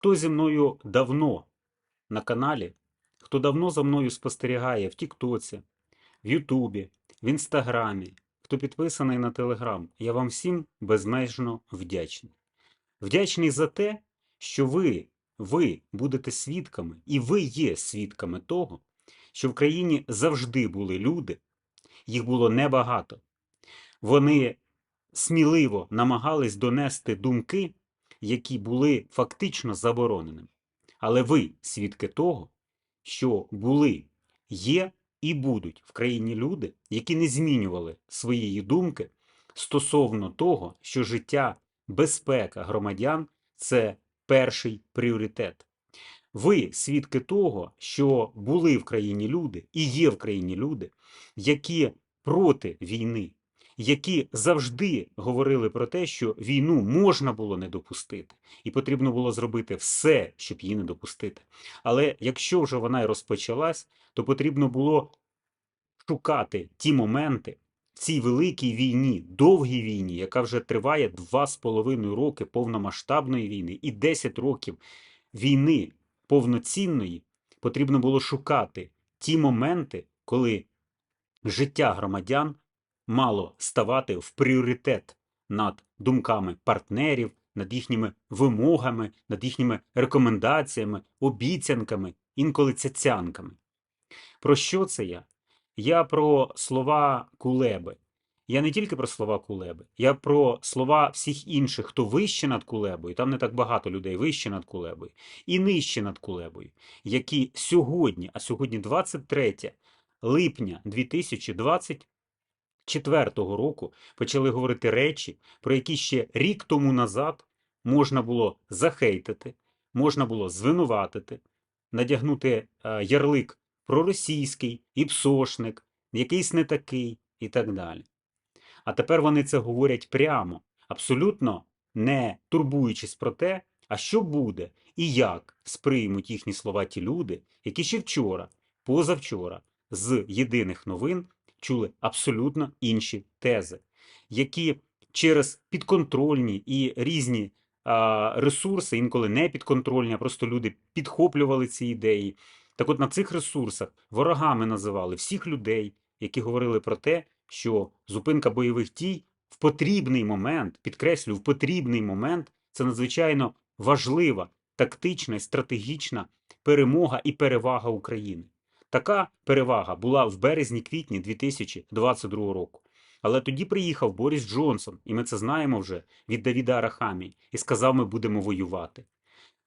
Хто зі мною давно на каналі, хто давно за мною спостерігає в Тіктоці, в Ютубі, в Інстаграмі, хто підписаний на Телеграм, я вам всім безмежно вдячний. Вдячний за те, що ви, ви будете свідками, і ви є свідками того, що в країні завжди були люди, їх було небагато. Вони сміливо намагались донести думки, які були фактично забороненими. Але ви свідки того, що були, є і будуть в країні люди, які не змінювали своєї думки стосовно того, що життя, безпека громадян це перший пріоритет. Ви свідки того, що були в країні люди і є в країні люди, які проти війни, які завжди говорили про те, що війну можна було не допустити, і потрібно було зробити все, щоб її не допустити. Але якщо вже вона й розпочалась, то потрібно було шукати ті моменти в цій великій війні, довгій війні, яка вже триває два з половиною роки повномасштабної війни і 10 років війни повноцінної, потрібно було шукати ті моменти, коли життя громадян мало ставати в пріоритет над думками партнерів, над їхніми вимогами, над їхніми рекомендаціями, обіцянками, інколи цяцянками. Про що це я? Я про слова Кулеби. Я не тільки про слова Кулеби, я про слова всіх інших, хто вище над Кулебою, там не так багато людей вище над Кулебою, і нижче над Кулебою, які сьогодні, а сьогодні 23 липня 2024 року, почали говорити речі, про які ще рік тому назад можна було захейтити, можна було звинуватити, надягнути е, ярлик проросійський, іпсошник, якийсь не такий і так далі. А тепер вони це говорять прямо, абсолютно не турбуючись про те, а що буде і як сприймуть їхні слова ті люди, які ще вчора, позавчора, з єдиних новин чули абсолютно інші тези, які через підконтрольні і різні ресурси, інколи не підконтрольні, а просто люди підхоплювали ці ідеї. Так от на цих ресурсах ворогами називали всіх людей, які говорили про те, що зупинка бойових дій в потрібний момент, підкреслю, в потрібний момент це надзвичайно важлива тактична і стратегічна перемога і перевага України. Така перевага була в березні-квітні 2022 року. Але тоді приїхав Борис Джонсон, і ми це знаємо вже від Давіда Арахамії, і сказав: ми будемо воювати.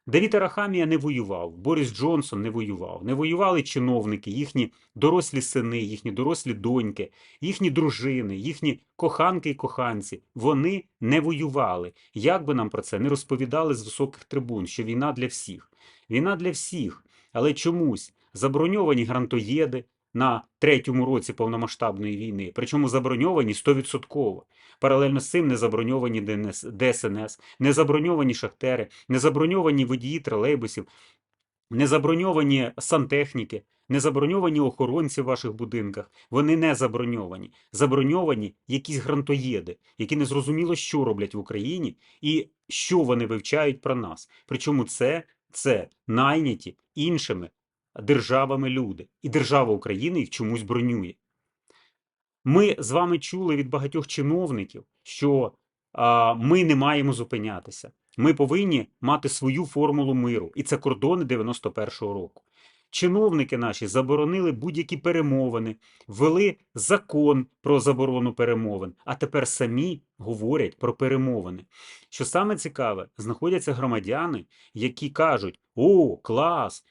Давід Арахамія не воював, Борис Джонсон не воював. Не воювали чиновники, їхні дорослі сини, їхні дорослі доньки, їхні дружини, їхні коханки і коханці. Вони не воювали. Як би нам про це не розповідали з високих трибун, що війна для всіх. Війна для всіх, але чомусь заброньовані грантоєди на третьому році повномасштабної війни, причому заброньовані 100%. Паралельно з цим не заброньовані ДСНС, не заброньовані шахтери, не заброньовані водії тролейбусів, не заброньовані сантехніки, не заброньовані охоронці в ваших будинках. Вони не заброньовані. Заброньовані якісь грантоєди, які не зрозуміло, що роблять в Україні і що вони вивчають про нас. Причому це, це найняті іншими державами люди. І держава України їх чомусь бронює. Ми з вами чули від багатьох чиновників, що а, ми не маємо зупинятися. Ми повинні мати свою формулу миру, і це кордони 91-го року. Чиновники наші заборонили будь-які перемовини, ввели закон про заборону перемовин, а тепер самі говорять про перемовини. Що саме цікаве, знаходяться громадяни, які кажуть: О, клас!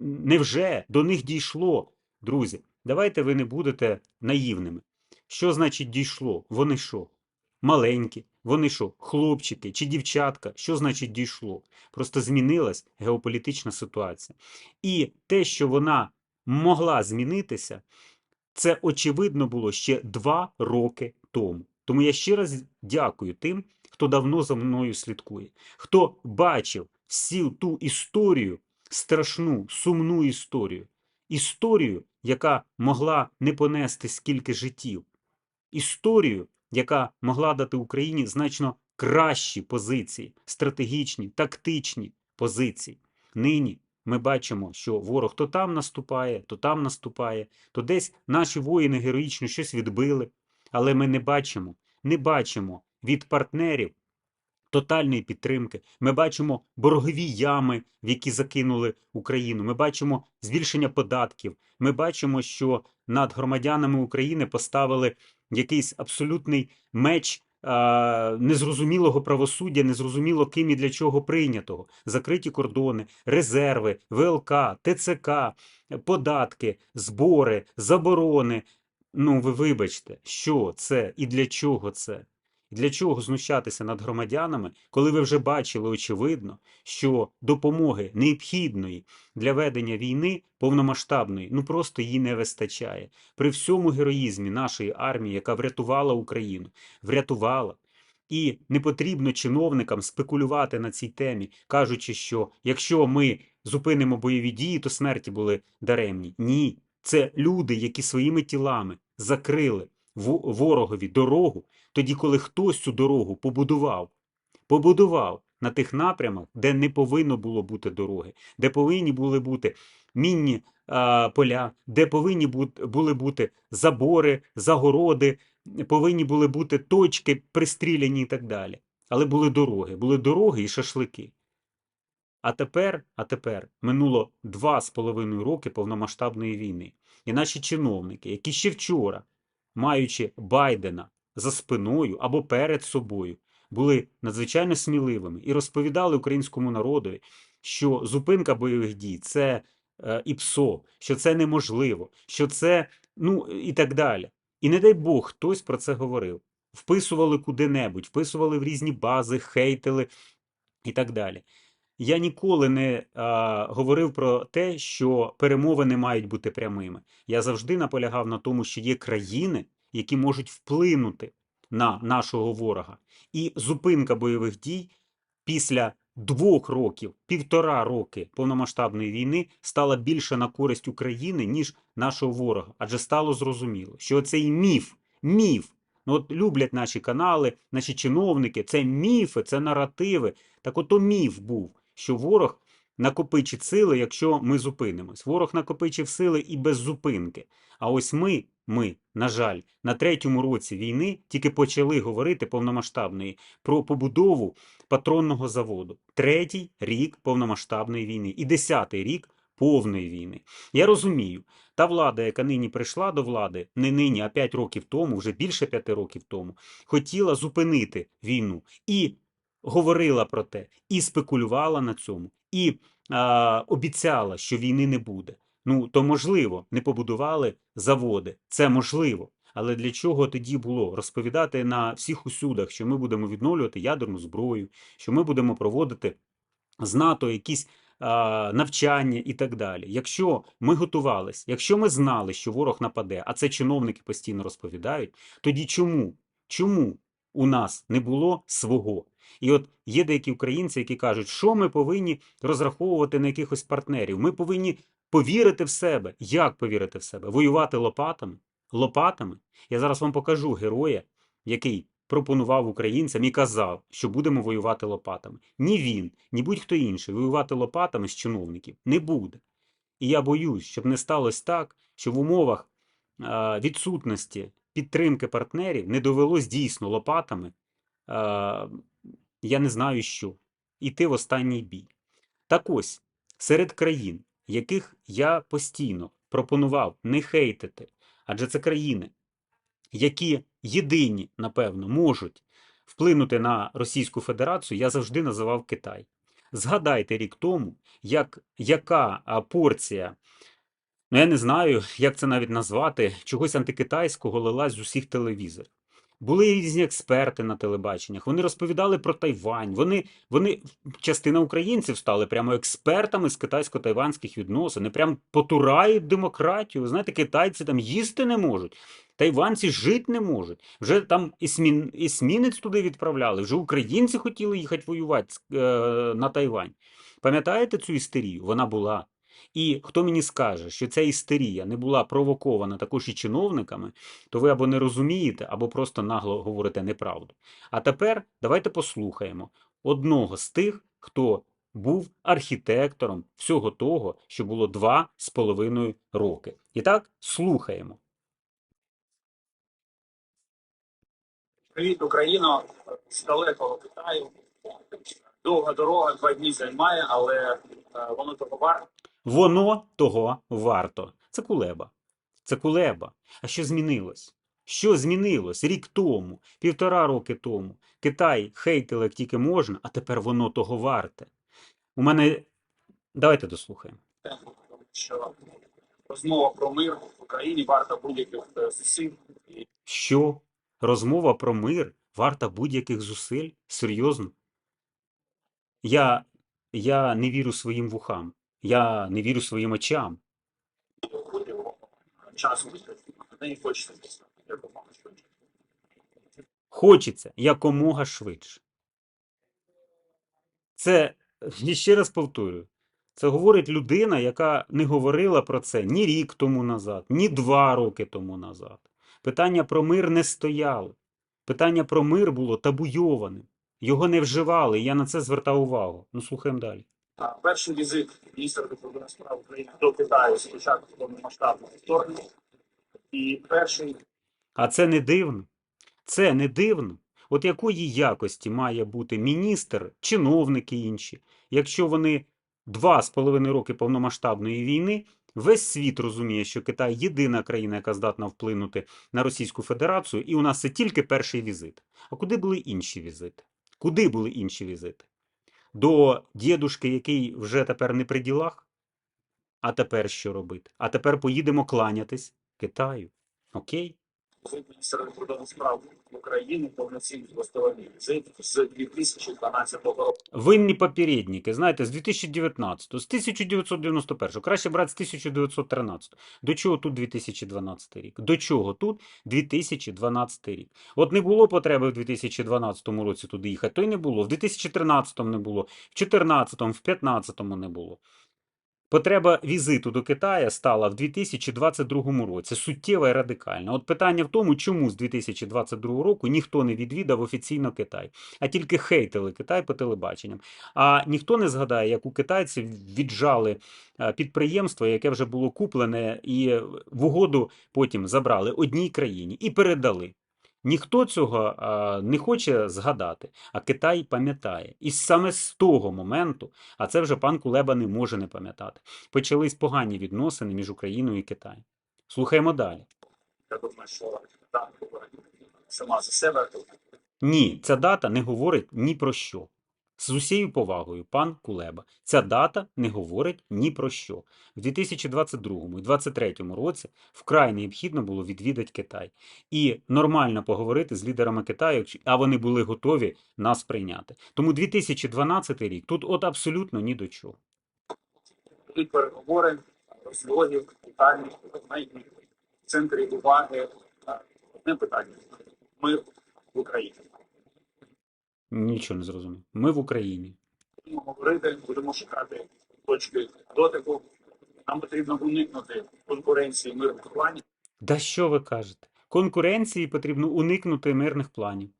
Невже до них дійшло? Друзі, давайте ви не будете наївними. Що значить дійшло? Вони що? Маленькі, вони що, хлопчики чи дівчатка? Що значить дійшло? Просто змінилась геополітична ситуація. І те, що вона могла змінитися, це очевидно було ще два роки тому. Тому я ще раз дякую тим, хто давно за мною слідкує, хто бачив всю ту історію, страшну, сумну історію, історію, яка могла не понести скільки життів, історію, яка могла дати Україні значно кращі позиції, стратегічні, тактичні, позицій. Нині ми бачимо, що ворог то там наступає, то там наступає, то десь наші воїни героїчно щось відбили, але ми не бачимо, не бачимо від партнерів тотальної підтримки. Ми бачимо боргові ями, в які закинули Україну. Ми бачимо збільшення податків. Ми бачимо, що над громадянами України поставили якийсь абсолютний меч незрозумілого правосуддя, незрозуміло ким і для чого прийнятого. Закриті кордони, резерви, ВЛК, ТЦК, податки, збори, заборони. Ну, ви вибачте, що це і для чого це? Для чого знущатися над громадянами, коли ви вже бачили очевидно, що допомоги необхідної для ведення війни повномасштабної, ну просто її не вистачає. При всьому героїзмі нашої армії, яка врятувала Україну, врятувала. І не потрібно чиновникам спекулювати на цій темі, кажучи, що якщо ми зупинимо бойові дії, то смерті були даремні. Ні, це люди, які своїми тілами закрили ворогові дорогу, тоді, коли хтось цю дорогу побудував, побудував на тих напрямах, де не повинно було бути дороги, де повинні були бути мінні а, поля, де повинні були бути забори, загороди, повинні були бути точки пристріляні і так далі. Але були дороги, були дороги і шашлики. А тепер, а тепер минуло два з половиною роки повномасштабної війни. І наші чиновники, які ще вчора, маючи Байдена за спиною або перед собою, були надзвичайно сміливими і розповідали українському народу, що зупинка бойових дій це е, ІПСО, що це неможливо, що це ну і так далі. І не дай Бог хтось про це говорив. Вписували куди-небудь, вписували в різні бази, хейтили і так далі. Я ніколи не а, говорив про те, що перемовини мають бути прямими. Я завжди наполягав на тому, що є країни, які можуть вплинути на нашого ворога. І зупинка бойових дій після двох років, півтора роки повномасштабної війни стала більше на користь України, ніж нашого ворога. Адже стало зрозуміло, що цей міф, міф, ну от люблять наші канали, наші чиновники, це міфи, це наративи. Так ото міф був, що ворог накопичить сили, якщо ми зупинимось. Ворог накопичив сили і без зупинки. А ось ми, ми, на жаль, на третьому році війни тільки почали говорити повномасштабної про побудову патронного заводу. Третій рік повномасштабної війни і десятий рік повної війни. Я розумію, та влада, яка нині прийшла до влади, не нині, а п'ять років тому, вже більше п'яти років тому, хотіла зупинити війну і говорила про те, і спекулювала на цьому, і а, обіцяла, що війни не буде. Ну, то можливо, не побудували заводи. Це можливо. Але для чого тоді було розповідати на всіх усюдах, що ми будемо відновлювати ядерну зброю, що ми будемо проводити з НАТО якісь а, навчання і так далі. Якщо ми готувались, якщо ми знали, що ворог нападе, а це чиновники постійно розповідають, тоді чому? Чому у нас не було свого? І от є деякі українці, які кажуть, що ми повинні розраховувати на якихось партнерів. Ми повинні повірити в себе. Як повірити в себе? Воювати лопатами? Лопатами? Я зараз вам покажу героя, який пропонував українцям і казав, що будемо воювати лопатами. Ні він, ні будь-хто інший воювати лопатами з чиновників не буде. І я боюсь, щоб не сталося так, що в умовах відсутності підтримки партнерів не довелось дійсно лопатами, я не знаю що, іти в останній бій. Так ось, серед країн, яких я постійно пропонував не хейтити, адже це країни, які єдині, напевно, можуть вплинути на Російську Федерацію, я завжди називав Китай. Згадайте рік тому, як, яка порція, ну я не знаю, як це навіть назвати, чогось антикитайського лилась з усіх телевізорів. Були різні експерти на телебаченнях, вони розповідали про Тайвань. Вони, вони, частина українців стали прямо експертами з китайсько-тайванських відносин, і прям потурають демократію. Ви знаєте, китайці там їсти не можуть, тайванці жити не можуть. Вже там ісмін, ісмінець туди відправляли, вже українці хотіли їхати воювати е, на Тайвань. Пам'ятаєте цю істерію? Вона була. І хто мені скаже, що ця істерія не була провокована також і чиновниками, то ви або не розумієте, або просто нагло говорите неправду. А тепер давайте послухаємо одного з тих, хто був архітектором всього того, що було два з половиною роки. І так, слухаємо. Привіт, Україно, з далекого Китаю. Довга дорога, два дні займає, але е, воно того варто. Воно того варто. Це кулеба. Це кулеба. А що змінилось? Що змінилось рік тому, півтора роки тому? Китай хейтили як тільки можна, а тепер воно того варте. У мене. Давайте дослухаємо. Що розмова про мир в Україні варта будь-яких е, зусиль. Що? Розмова про мир варта будь-яких зусиль? Серйозно? Я, я не вірю своїм вухам. Я не вірю своїм очам. хочеться якомога швидше. Це, і ще раз повторюю, це говорить людина, яка не говорила про це ні рік тому назад, ні два роки тому назад. Питання про мир не стояло. Питання про мир було табуйованим. Його не вживали, і я на це звертав увагу. Ну, слухаємо далі. Перший візит міністра закордонних справ України до Китаю спочатку повномасштабного вторгнення. І перший А це не дивно. Це не дивно. От якої якості має бути міністр, чиновники інші, якщо вони два з половиною роки повномасштабної війни, весь світ розуміє, що Китай єдина країна, яка здатна вплинути на Російську Федерацію, і у нас це тільки перший візит. А куди були інші візити? Куди були інші візити? До дідушки, який вже тепер не при ділах? А тепер що робити? А тепер поїдемо кланятись Китаю. Окей? Візит міністра закордонних справ України повноцінний двосторонній візит з 2012 року. Винні попередники, знаєте, з 2019, з 1991, краще брати з 1913. До чого тут 2012 рік? До чого тут 2012 рік? От не було потреби в 2012 році туди їхати, то й не було. В 2013 не було, в 2014, в 2015 не було. Потреба візиту до Китая стала в 2022 році суттєва і радикальна. От питання в тому, чому з 2022 року ніхто не відвідав офіційно Китай, а тільки хейтили Китай по телебаченням. А ніхто не згадає, як у китайців віджали е, підприємство, яке вже було куплене, і в угоду потім забрали одній країні і передали. Ніхто цього а, не хоче згадати, а Китай пам'ятає. І саме з того моменту, а це вже пан Кулеба не може не пам'ятати, почались погані відносини між Україною і Китаєм. Слухаємо далі. Я думаю, що сама за себе. Ні, ця дата не говорить ні про що. З усією повагою, пан Кулеба, ця дата не говорить ні про що. В 2022 і 2023 році вкрай необхідно було відвідати Китай і нормально поговорити з лідерами Китаю, а вони були готові нас прийняти. Тому 2012 рік тут от абсолютно ні до чого. Будуть переговори, розлогів, питання. В центрі уваги одне питання. Мир в Україні. Нічого не зрозумів. Ми в Україні. Будемо говорити, будемо шукати точки дотику. Нам потрібно уникнути конкуренції в мирному плані. Да що ви кажете? Конкуренції потрібно уникнути мирних планів.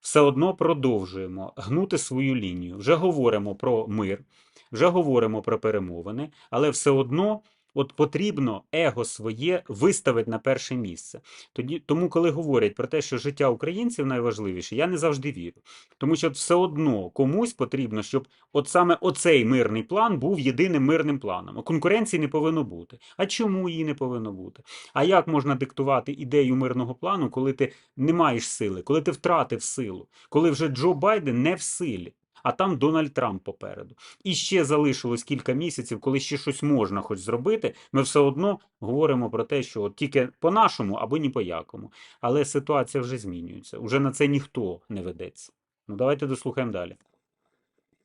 Все одно продовжуємо гнути свою лінію. Вже говоримо про мир, вже говоримо про перемовини, але все одно от потрібно его своє виставити на перше місце. Тоді, тому, коли говорять про те, що життя українців найважливіше, я не завжди вірю. Тому що все одно комусь потрібно, щоб от саме оцей мирний план був єдиним мирним планом. Конкуренції не повинно бути. А чому її не повинно бути? А як можна диктувати ідею мирного плану, коли ти не маєш сили, коли ти втратив силу, коли вже Джо Байден не в силі, а там Дональд Трамп попереду. І ще залишилось кілька місяців, коли ще щось можна хоч зробити, ми все одно говоримо про те, що от тільки по-нашому або ні по якому. Але ситуація вже змінюється. Уже на це ніхто не ведеться. Ну давайте дослухаємо далі.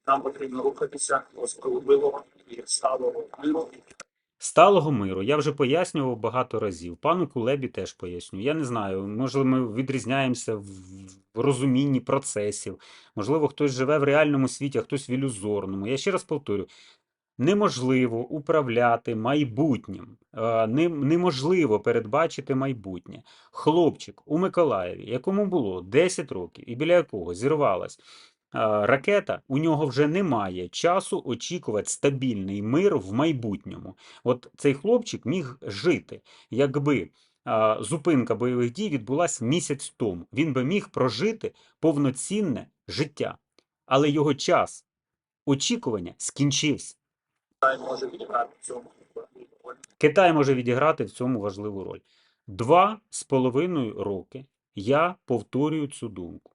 Нам потрібно рухатися до справедливого і сталого миру. Сталого миру я вже пояснював багато разів. Пану Кулебі теж поясню. Я не знаю, можливо, ми відрізняємося в в розумінні процесів. Можливо, хтось живе в реальному світі, а хтось в ілюзорному. Я ще раз повторю: неможливо управляти майбутнім, Е, неможливо передбачити майбутнє. Хлопчик у Миколаєві, якому було 10 років, і біля якого зірвалась ракета, у нього вже немає часу очікувати стабільний мир в майбутньому. От цей хлопчик міг жити, якби зупинка бойових дій відбулася місяць тому. Він би міг прожити повноцінне життя. Але його час очікування скінчився. Китай може відіграти в цьому роль. Китай може відіграти в цьому важливу роль. Два з половиною роки я повторюю цю думку.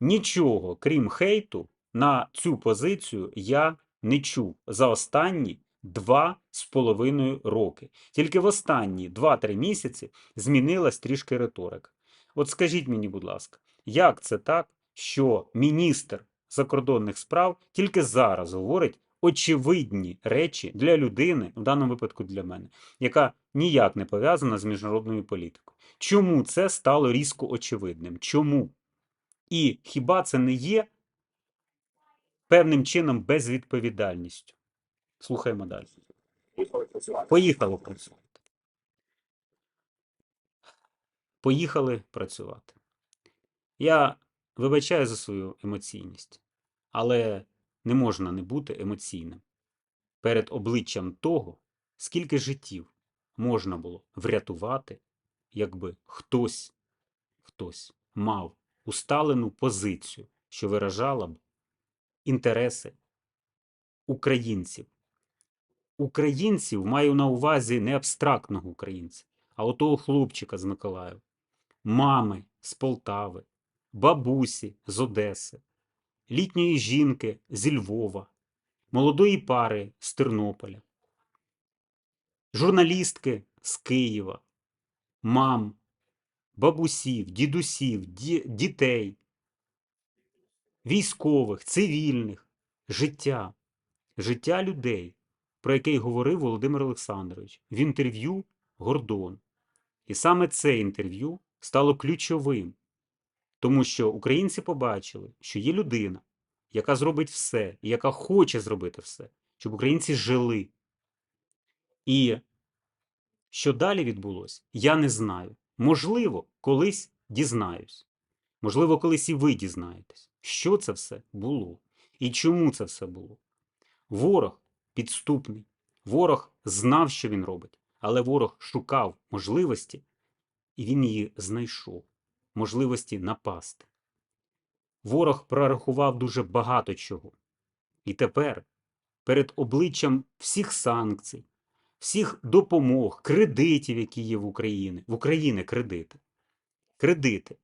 Нічого, крім хейту, на цю позицію я не чув за останні два з половиною роки. Тільки в останні 2-3 місяці змінилась трішки риторика. От скажіть мені, будь ласка, як це так, що міністр закордонних справ тільки зараз говорить очевидні речі для людини, в даному випадку для мене, яка ніяк не пов'язана з міжнародною політикою? Чому це стало різко очевидним? Чому? І хіба це не є певним чином безвідповідальністю? Слухаємо далі. Поїхали працювати. Поїхали працювати. Я вибачаю за свою емоційність, але не можна не бути емоційним перед обличчям того, скільки життів можна було врятувати, якби хтось, хтось мав усталену позицію, що виражала б інтереси українців. Українців маю на увазі не абстрактного українця, а отого хлопчика з Миколаєва, мами з Полтави, бабусі з Одеси, літньої жінки зі Львова, молодої пари з Тернополя, журналістки з Києва, мам, бабусів, дідусів, ді- дітей, військових, цивільних, життя, життя людей, про яке говорив Володимир Олександрович в інтерв'ю Гордон. І саме це інтерв'ю стало ключовим, тому що українці побачили, що є людина, яка зробить все, і яка хоче зробити все, щоб українці жили. І що далі відбулося, я не знаю. Можливо, колись дізнаюсь. Можливо, колись і ви дізнаєтесь, що це все було і чому це все було. Ворог підступний. Ворог знав, що він робить, але ворог шукав можливості, і він її знайшов можливості напасти. Ворог прорахував дуже багато чого. І тепер, перед обличчям всіх санкцій, всіх допомог, кредитів, які є в Україні, в Україні кредити. Кредити.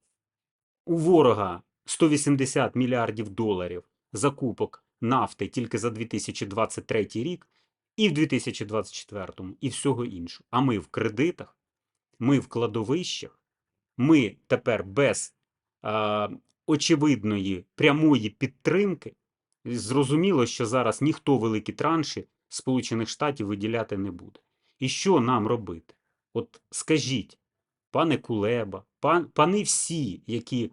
У ворога 180 мільярдів доларів закупок нафти тільки за 2023 рік, і в 2024, і всього іншого. А ми в кредитах, ми в кладовищах, ми тепер без а, очевидної прямої підтримки. Зрозуміло, що зараз ніхто великі транші Сполучених Штатів виділяти не буде. І що нам робити? От скажіть, пане Кулеба, пан, пани всі, які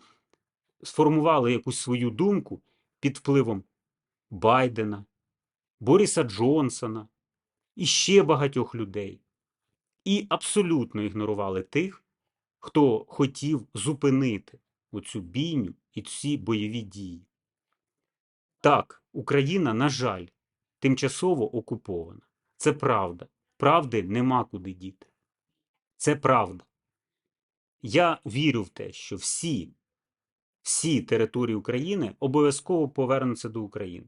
сформували якусь свою думку під впливом Байдена, Боріса Джонсона і ще багатьох людей, і абсолютно ігнорували тих, хто хотів зупинити оцю бійню і ці бойові дії. Так, Україна, на жаль, тимчасово окупована. Це правда. Правди нема куди діти. Це правда. Я вірю в те, що всі, всі території України обов'язково повернуться до України.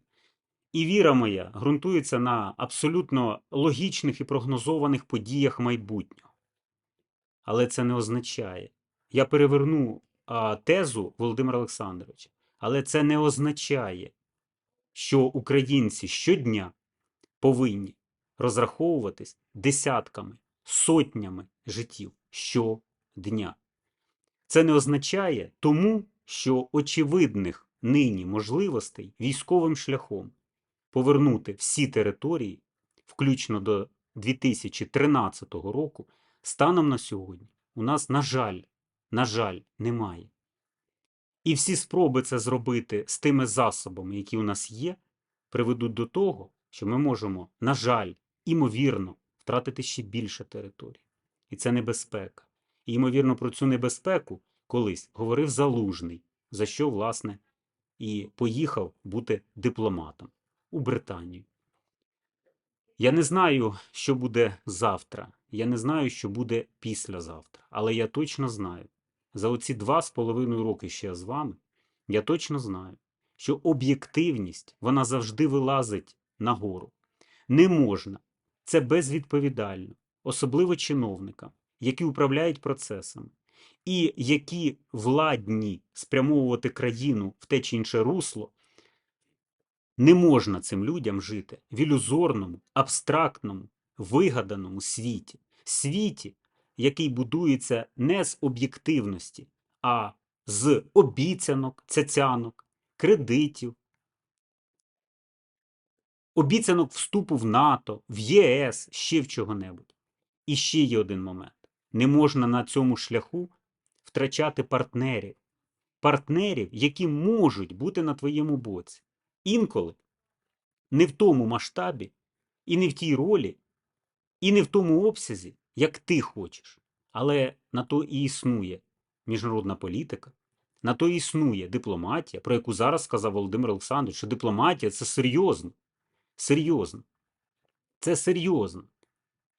І віра моя ґрунтується на абсолютно логічних і прогнозованих подіях майбутнього. Але це не означає. Я переверну а, тезу Володимира Олександровича, але це не означає, що українці щодня повинні розраховуватись десятками, сотнями життів щодня. Це не означає тому, що очевидних нині можливостей військовим шляхом повернути всі території, включно до 2013 року, станом на сьогодні у нас, на жаль, на жаль, немає. І всі спроби це зробити з тими засобами, які у нас є, приведуть до того, що ми можемо, на жаль, імовірно, втратити ще більше територій. І це небезпека. І, ймовірно, про цю небезпеку колись говорив Залужний, за що, власне, і поїхав бути дипломатом у Британію. Я не знаю, що буде завтра. Я не знаю, що буде післязавтра. Але я точно знаю, за оці два з половиною роки, я з вами, я точно знаю, що об'єктивність вона завжди вилазить нагору. Не можна. Це безвідповідально, особливо чиновникам, які управляють процесами, і які владні спрямовувати країну в те чи інше русло, не можна цим людям жити в ілюзорному, абстрактному, вигаданому світі. Світі, який будується не з об'єктивності, а з обіцянок, цяцянок, кредитів, обіцянок вступу в НАТО, в ЄС, ще в чого-небудь. І ще є один момент. Не можна на цьому шляху втрачати партнерів. Партнерів, які можуть бути на твоєму боці. Інколи не в тому масштабі, і не в тій ролі, і не в тому обсязі, як ти хочеш. Але на то і існує міжнародна політика, на то і існує дипломатія, про яку зараз сказав Володимир Олександрович, що дипломатія це серйозно. Серйозно. Це серйозно,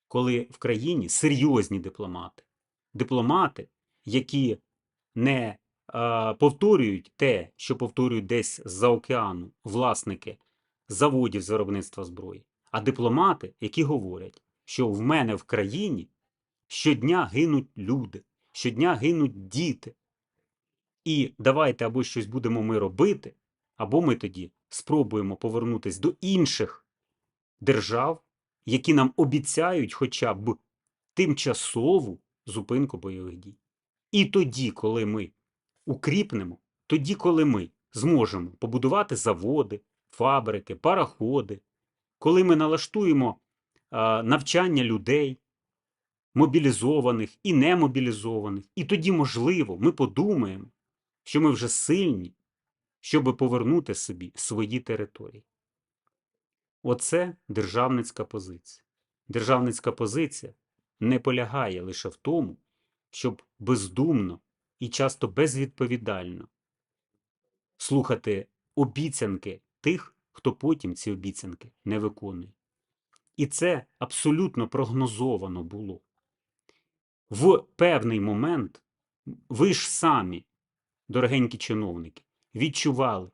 коли в країні серйозні дипломати. Дипломати, які не повторюють те, що повторюють десь з-за океану власники заводів з виробництва зброї, а дипломати, які говорять, що в мене в країні щодня гинуть люди, щодня гинуть діти. І давайте або щось будемо ми робити, або ми тоді спробуємо повернутися до інших держав, які нам обіцяють хоча б тимчасову зупинку бойових дій. І тоді, коли ми укріпнемо, тоді, коли ми зможемо побудувати заводи, фабрики, пароходи, коли ми налаштуємо навчання людей, мобілізованих і немобілізованих, і тоді, можливо, ми подумаємо, що ми вже сильні, щоб повернути собі свої території. Оце державницька позиція. Державницька позиція не полягає лише в тому, щоб бездумно і часто безвідповідально слухати обіцянки тих, хто потім ці обіцянки не виконує. І це абсолютно прогнозовано було. В певний момент ви ж самі, дорогенькі чиновники, відчували,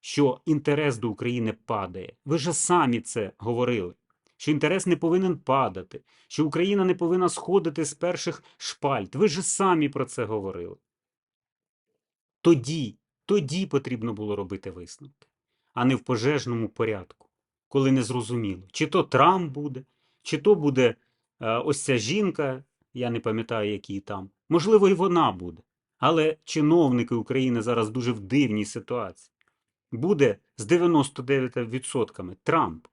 що інтерес до України падає. Ви ж самі це говорили, що інтерес не повинен падати, що Україна не повинна сходити з перших шпальт. Ви ж самі про це говорили. Тоді, тоді потрібно було робити висновки, а не в пожежному порядку, коли не зрозуміло, чи то Трамп буде, чи то буде е, ось ця жінка, я не пам'ятаю, який там. Можливо, і вона буде. Але чиновники України зараз дуже в дивній ситуації. Буде з 99% Трамп.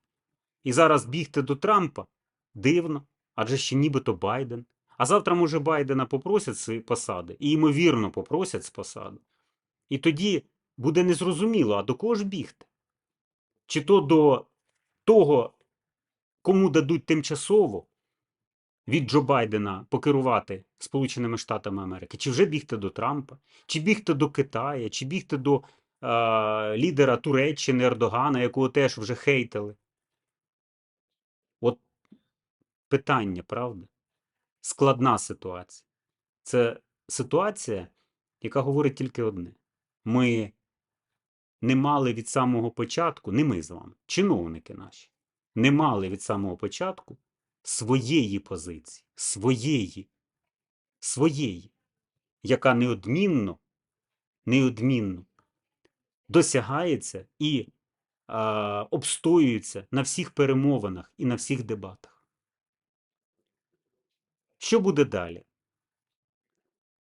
І зараз бігти до Трампа дивно, адже ще нібито Байден. А завтра, може, Байдена попросять з посади, і ймовірно попросять з посади. І тоді буде незрозуміло, а до кого ж бігти? Чи то до того, кому дадуть тимчасово від Джо Байдена покерувати Сполученими Штатами Америки, чи вже бігти до Трампа, чи бігти до Китая, чи бігти до е, лідера Туреччини Ердогана, якого теж вже хейтили. От питання, правда? Складна ситуація. Це ситуація, яка говорить тільки одне. Ми не мали від самого початку, не ми з вами, чиновники наші, не мали від самого початку своєї позиції, своєї, своєї, яка неодмінно, неодмінно досягається і а, обстоюється на всіх перемовинах і на всіх дебатах. Що буде далі?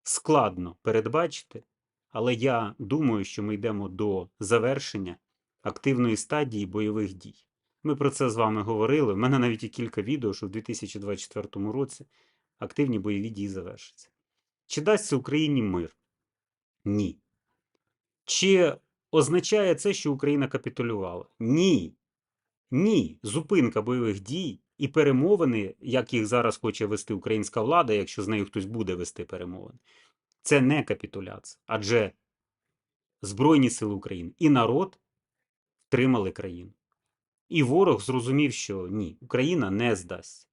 Складно передбачити, але я думаю, що ми йдемо до завершення активної стадії бойових дій. Ми про це з вами говорили. У мене навіть є кілька відео, що в 2024 році активні бойові дії завершаться. Чи дасть Україні мир? Ні. Чи означає це, що Україна капітулювала? Ні. Ні. Зупинка бойових дій і перемовини, як їх зараз хоче вести українська влада, якщо з нею хтось буде вести перемовини, це не капітуляція. Адже Збройні Сили України і народ втримали країну. І ворог зрозумів, що ні, Україна не здасться.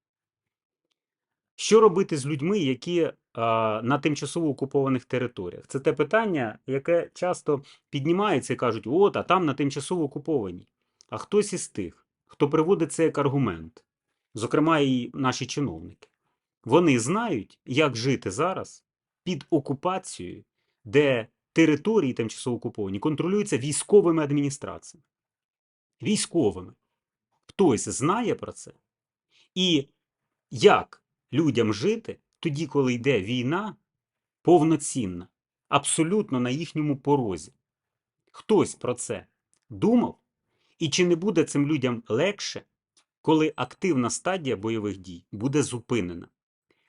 Що робити з людьми, які а, на тимчасово окупованих територіях? Це те питання, яке часто піднімається і кажуть: от, а там на тимчасово окуповані. А хтось із тих, хто приводить це як аргумент, зокрема і наші чиновники, вони знають, як жити зараз під окупацією, де території тимчасово окуповані контролюються військовими адміністраціями. Військовими. Хтось знає про це. І як людям жити тоді, коли йде війна повноцінна, абсолютно на їхньому порозі. Хтось про це думав, і чи не буде цим людям легше, коли активна стадія бойових дій буде зупинена?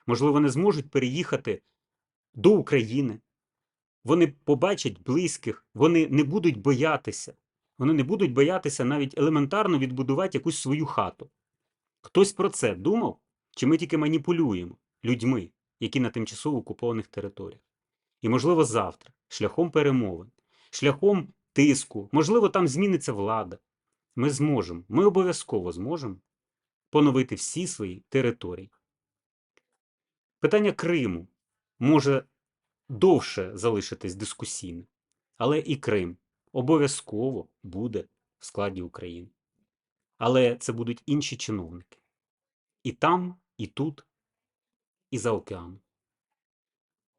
Можливо, вони зможуть переїхати до України, вони побачать близьких, вони не будуть боятися. Вони не будуть боятися навіть елементарно відбудувати якусь свою хату. Хтось про це думав? Чи ми тільки маніпулюємо людьми, які на тимчасово окупованих територіях? І, можливо, завтра, шляхом перемовин, шляхом тиску, можливо, там зміниться влада. Ми зможемо, ми обов'язково зможемо поновити всі свої території. Питання Криму може довше залишитись дискусійним, але і Крим обов'язково буде в складі України. Але це будуть інші чиновники. І там, і тут, і за океаном.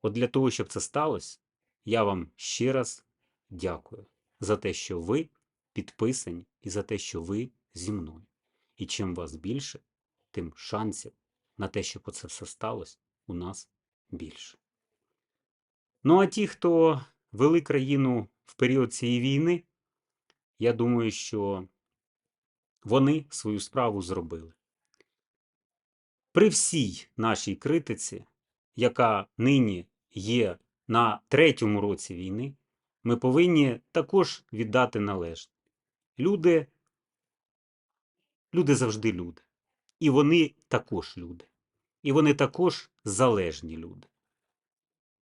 От для того, щоб це сталося, я вам ще раз дякую за те, що ви підписані, і за те, що ви зі мною. І чим вас більше, тим шансів на те, щоб це все сталося, у нас більше. Ну а ті, хто вели країну в період цієї війни, я думаю, що вони свою справу зробили. При всій нашій критиці, яка нині є на третьому році війни, ми повинні також віддати належне. Люди, люди завжди люди. І вони також люди. І вони також залежні люди.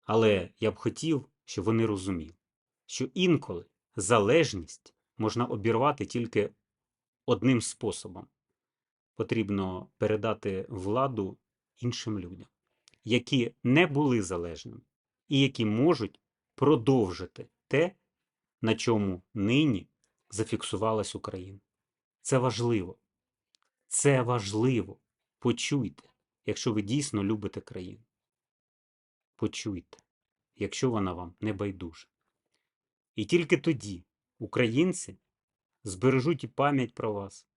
Але я б хотів, щоб вони розуміли, що інколи залежність можна обірвати тільки одним способом. Потрібно передати владу іншим людям, які не були залежними і які можуть продовжити те, на чому нині зафіксувалась Україна. Це важливо. Це важливо. Почуйте, якщо ви дійсно любите країну. Почуйте, якщо вона вам не байдужа. І тільки тоді українці збережуть і пам'ять про вас,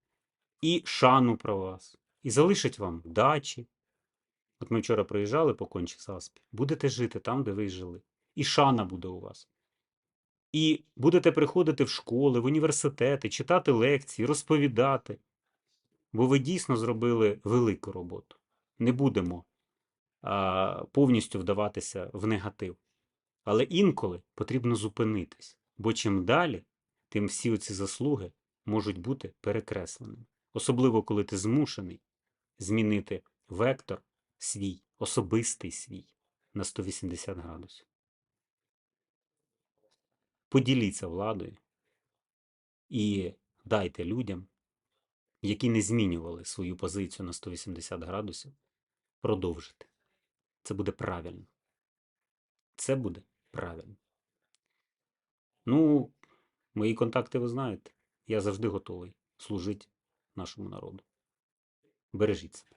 і шану про вас, і залишать вам дачі. От ми вчора приїжджали по кончі Саспі. Будете жити там, де ви жили. І шана буде у вас. І будете приходити в школи, в університети, читати лекції, розповідати. Бо ви дійсно зробили велику роботу. Не будемо а, повністю вдаватися в негатив. Але інколи потрібно зупинитись, бо чим далі, тим всі оці заслуги можуть бути перекресленими. Особливо, коли ти змушений змінити вектор свій, особистий свій на 180 градусів. Поділіться владою і дайте людям, які не змінювали свою позицію на 180 градусів, продовжити. Це буде правильно. Це буде правильно. Ну, мої контакти ви знаєте. Я завжди готовий служити нашому народу. Бережіть себе.